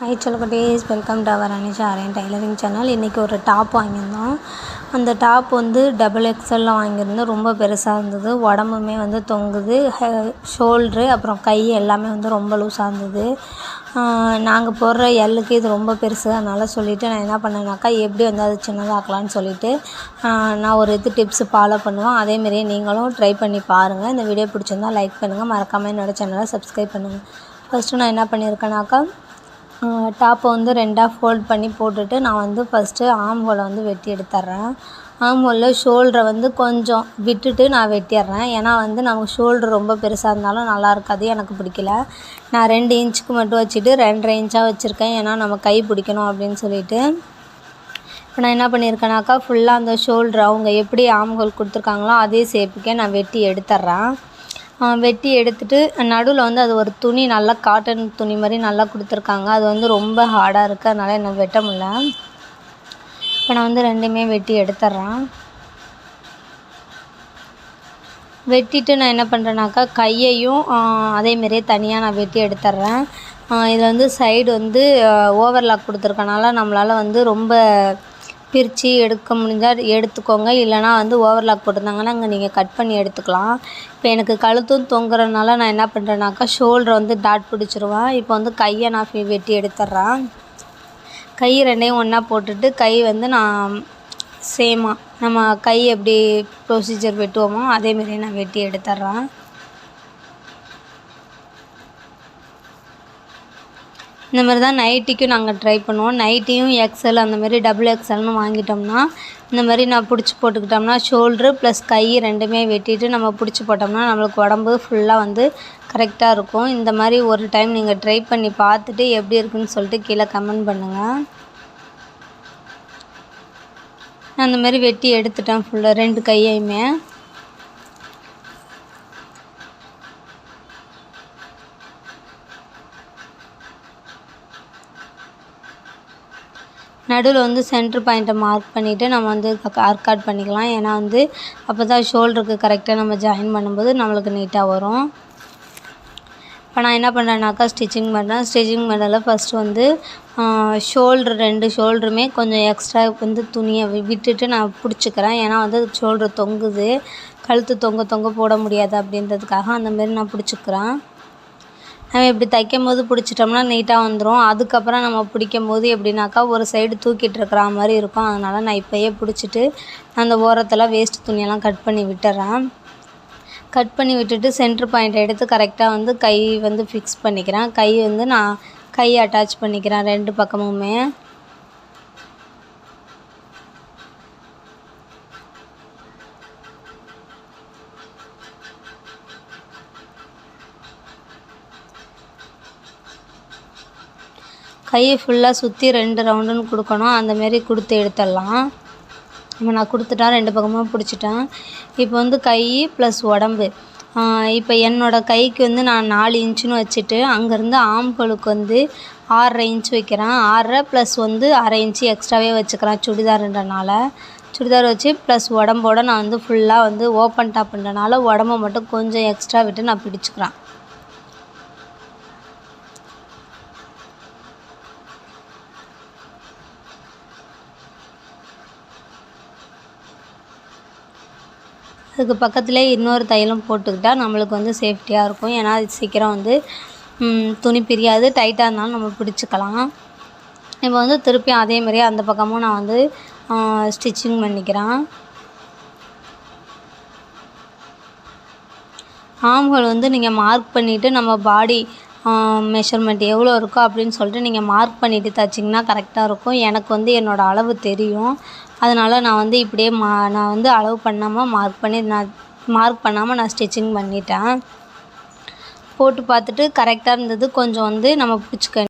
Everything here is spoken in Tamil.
High சொல்லக்குட்டீஸ் welcome to our Anisha Aryan tailoring channel இன்றைக்கி ஒரு டாப் வாங்கியிருந்தோம். அந்த டாப் வந்து டபுள் எக்ஸலில் வாங்கியிருந்தோம் ரொம்ப பெருசாக இருந்தது. உடம்புமே வந்து தொங்குது. ஷோல்ட்ரு அப்புறம் கை எல்லாமே வந்து ரொம்ப லூஸாக இருந்தது. நாங்கள் போடுற எல்லுக்கு இது ரொம்ப பெருசு. அதனால் சொல்லிவிட்டு நான் என்ன பண்ணேனாக்கா எப்படி வந்து அது சின்னதாக்கலான்னு சொல்லிவிட்டு நான் ஒரு இது டிப்ஸு ஃபாலோ பண்ணுவேன். அதேமாரியே நீங்களும் ட்ரை பண்ணி பாருங்கள் இந்த வீடியோ பிடிச்சிருந்தா லைக் பண்ணுங்கள் மறக்காமல் என்னோடய சேனலை சப்ஸ்கிரைப் பண்ணுங்கள் ஃபஸ்ட்டு நான் என்ன பண்ணியிருக்கேனாக்கா டாப்பை வந்து ரெண்டாக ஃபோல்ட் பண்ணி போட்டுட்டு நான் வந்து ஃபஸ்ட்டு ஆம் ஹோலை வந்து வெட்டி எடுத்துட்றேன் ஆம் ஹோலில் ஷோல்டரை வந்து கொஞ்சம் விட்டுட்டு நான் வெட்டிடுறேன் ஏன்னா வந்து நமக்கு ஷோல்ட்ரு ரொம்ப பெருசாக இருந்தாலும் நல்லா இருக்காது. எனக்கு பிடிக்கல. நான் ரெண்டு இன்ச்சுக்கு மட்டும் வச்சுட்டு ரெண்டரை இன்ச்சாக வச்சுருக்கேன். ஏன்னா நம்ம கை பிடிக்கணும் அப்படின்னு சொல்லிட்டு. இப்போ நான் என்ன பண்ணியிருக்கேனாக்கா ஃபுல்லாக அந்த ஷோல்டர் அவங்க எப்படி ஆம் ஹோல் கொடுத்துருக்காங்களோ அதே ஷேப்புக்கே நான் வெட்டி எடுத்துட்றேன் வெட்டி எடுத்துட்டு நடுவில் வந்து அது ஒரு துணி நல்லா காட்டன் துணி மாதிரி நல்லா கொடுத்துருக்காங்க. அது வந்து ரொம்ப ஹார்டாக இருக்குது அதனால் என்னால் வெட்ட முடில இப்போ நான் வந்து ரெண்டுமே வெட்டி எடுத்துட்றேன் வெட்டிட்டு நான் என்ன பண்ணுறேனாக்கா கையையும் அதேமாரியே தனியாக நான் வெட்டி எடுத்துட்றேன் இதில் வந்து சைடு வந்து ஓவர்லாக் கொடுத்துருக்கனால நம்மளால் வந்து ரொம்ப பிரித்து எடுக்க முடிஞ்சால் எடுத்துக்கோங்க. இல்லைனா வந்து ஓவர்லாக் போட்டிருந்தாங்கன்னா அங்கே நீங்கள் கட் பண்ணி எடுத்துக்கலாம். இப்போ எனக்கு கழுத்தும் தொங்குறதுனால நான் என்ன பண்ணுறேனாக்கா ஷோல்டரை வந்து டாட் பிடிச்சிருவேன். இப்போ வந்து கையை நான் வெட்டி எடுத்துட்றேன். கை ரெண்டையும் ஒன்றா போட்டுட்டு கை வந்து நான் சேமாக நம்ம கை எப்படி ப்ரொசீஜர் வெட்டுவோமோ அதேமாரி நான் வெட்டி எடுத்துட்றேன். இந்த மாதிரி தான் நைட்டிக்கும் நாங்கள் ட்ரை பண்ணுவோம். நைட்டியும் எக்ஸல் அந்த மாதிரி டபுள் எக்ஸல்னு வாங்கிட்டோம்னா இந்த மாதிரி நான் பிடிச்சி போட்டுக்கிட்டோம்னா ஷோல்ட்ரு ப்ளஸ் கை ரெண்டுமே வெட்டிட்டு நம்ம பிடிச்சி போட்டோம்னா நம்மளுக்கு உடம்பு ஃபுல்லாக வந்து கரெக்டாக இருக்கும். இந்த மாதிரி ஒரு டைம் நீங்கள் ட்ரை பண்ணி பார்த்துட்டு எப்படி இருக்குன்னு சொல்லிட்டு கீழே கமெண்ட் பண்ணுங்கள் நான் அந்த மாதிரி வெட்டி எடுத்துட்டேன் ஃபுல்லாக ரெண்டு கையையுமே நடுவில் வந்து சென்ட்ரு பாயிண்ட்டை மார்க் பண்ணிவிட்டு நம்ம வந்து ஆர்காட் பண்ணிக்கலாம். ஏன்னா வந்து அப்போ தான் ஷோல்டருக்கு கரெக்டாக நம்ம ஜாயின் பண்ணும்போது நம்மளுக்கு நீட்டாக வரும். இப்போ நான் என்ன பண்ணுறேன்னாக்கா ஸ்டிச்சிங் பண்ணுறேன் ஸ்டிச்சிங் பண்ணல ஃபஸ்ட்டு வந்து ஷோல்ட்ரு ரெண்டு ஷோல்டருமே கொஞ்சம் எக்ஸ்ட்ரா வந்து துணியை விட்டுட்டு நான் பிடிச்சிக்கிறேன். ஏன்னா வந்து ஷோல்ட்ரு தொங்குது. கழுத்து தொங்க தொங்க போட முடியாது அப்படின்றதுக்காக அந்தமாரி நான் பிடிச்சிக்கிறேன். நம்ம இப்படி தைக்கும் போது பிடிச்சிட்டோம்னா நீட்டாக வந்துடும் அதுக்கப்புறம் நம்ம பிடிக்கும் போது எப்படின்னாக்கா ஒரு சைடு தூக்கிட்டு இருக்கிற மாதிரி இருக்கும். அதனால் நான் இப்போயே பிடிச்சிட்டு அந்த ஓரத்தில் வேஸ்ட் துணியெல்லாம் கட் பண்ணி விட்டுறேன். கட் பண்ணி விட்டுட்டு சென்ட்ரு பாயிண்ட் எடுத்து கரெக்டாக வந்து கை வந்து ஃபிக்ஸ் பண்ணிக்கிறேன். கை வந்து நான் கை அட்டாச் பண்ணிக்கிறேன் ரெண்டு பக்கமுமே. கையை ஃபுல்லாக சுற்றி ரெண்டு ரவுண்டுன்னு கொடுக்கணும். அந்தமாரி கொடுத்து எடுத்துடலாம். இப்போ நான் கொடுத்துட்டேன் ரெண்டு பக்கமும் பிடிச்சிட்டேன். இப்போ வந்து கை ப்ளஸ் உடம்பு. இப்போ என்னோடய கைக்கு வந்து நான் நாலு இன்ச்சுன்னு வச்சுட்டு அங்கேருந்து ஆம்பளுக்கு வந்து ஆறரை இன்ச் வைக்கிறேன். ஆறரை ப்ளஸ் வந்து அரை இன்ச்சு எக்ஸ்ட்ராவே வச்சுக்கிறேன் சுடிதாருன்றனால. சுடிதார் வச்சு ப்ளஸ் உடம்போட நான் வந்து ஃபுல்லாக வந்து ஓப்பன் டாப்ன்றனால உடம்ப மட்டும் கொஞ்சம் எக்ஸ்ட்ரா விட்டு நான் பிடிச்சிக்கிறேன். அதுக்கு பக்கத்துலேயே இன்னொரு தையலும் போட்டுக்கிட்டால் நம்மளுக்கு வந்து சேஃப்டியாக இருக்கும். ஏன்னா அது சீக்கிரம் வந்து துணி பிரியாது. டைட்டாக இருந்தாலும் நம்ம பிடிச்சிக்கலாம். இப்போ வந்து திருப்பியும் அதே மாதிரியே அந்த பக்கமும் நான் வந்து ஸ்டிச்சிங் பண்ணிக்கிறேன். ஆம்ஹோல் வந்து நீங்கள் மார்க் பண்ணிவிட்டு நம்ம பாடி மெஷர்மெண்ட் எவ்வளோ இருக்கோ அப்படின்னு சொல்லிட்டு நீங்கள் மார்க் பண்ணிவிட்டு தைச்சிங்கன்னா கரெக்டாக இருக்கும். எனக்கு வந்து என்னோடய அளவு தெரியும். அதனால் நான் வந்து இப்படியே மா நான் வந்து அளவு பண்ணாமல் மார்க் பண்ணி நான் மார்க் பண்ணாமல் நான் ஸ்டிச்சிங் பண்ணிட்டேன். போட்டு பார்த்துட்டு கரெக்டாக இருந்தது. கொஞ்சம் வந்து நம்ம பிடிச்சிக்க